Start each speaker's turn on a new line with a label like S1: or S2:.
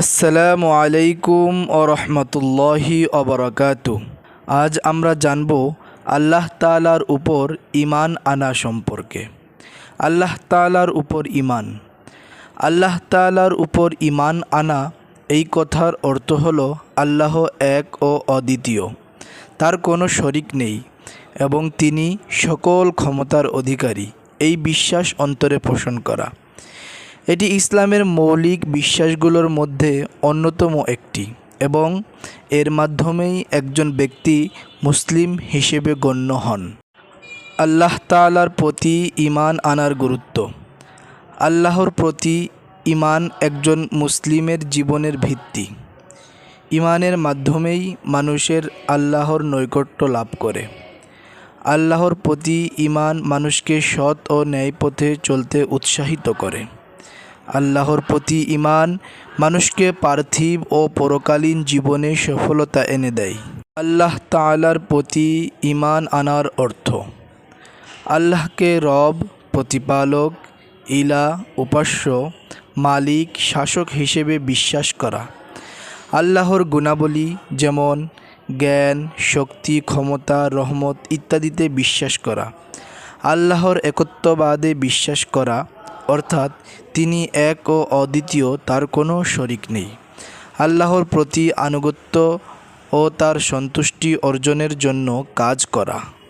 S1: আসসালামু আলাইকুম ও রহমতুল্লাহি অবরাকাত আজ আমরা জানব আল্লাহ তালার উপর ইমান আনা সম্পর্কে। আল্লাহ তালার উপর ইমান আল্লাহ তালার উপর ইমান আনা এই কথার অর্থ হল আল্লাহ এক ও অদ্বিতীয়। তার কোনো শরিক নেই এবং তিনি সকল ক্ষমতার অধিকারী। এই বিশ্বাস অন্তরে পোষণ করা। এটি ইসলামের মৌলিক বিশ্বাসগুলোর মধ্যে অন্যতম একটি এবং এর মাধ্যমেই একজন ব্যক্তি মুসলিম হিসেবে গণ্য হন। আল্লাহ তালার প্রতি ইমান আনার গুরুত্ব। আল্লাহর প্রতি ইমান একজন মুসলিমের জীবনের ভিত্তি। ইমানের মাধ্যমেই মানুষের আল্লাহর নৈকট্য লাভ করে। আল্লাহর প্রতি ইমান মানুষকে সৎ ও ন্যায় পথে চলতে উৎসাহিত করে। আল্লাহর প্রতি ইমান মানুষকে পার্থিব ও পরকালীন জীবনে সফলতা এনে দেয়। আল্লাহ তালার প্রতি ইমান আনার অর্থ, আল্লাহকে রব, প্রতিপালক, ইলা, উপাস্য, মালিক, শাসক হিসেবে বিশ্বাস করা। আল্লাহর গুণাবলী যেমন জ্ঞান, শক্তি, ক্ষমতা, রহমত ইত্যাদিতে বিশ্বাস করা। আল্লাহর একত্ববাদে বিশ্বাস করা অর্থাৎ তিনি এক ও অদ্বিতীয়, তার কোনো শরিক নেই। আল্লাহর প্রতি আনুগত্য ও তার সন্তুষ্টি অর্জনের জন্য কাজ করা।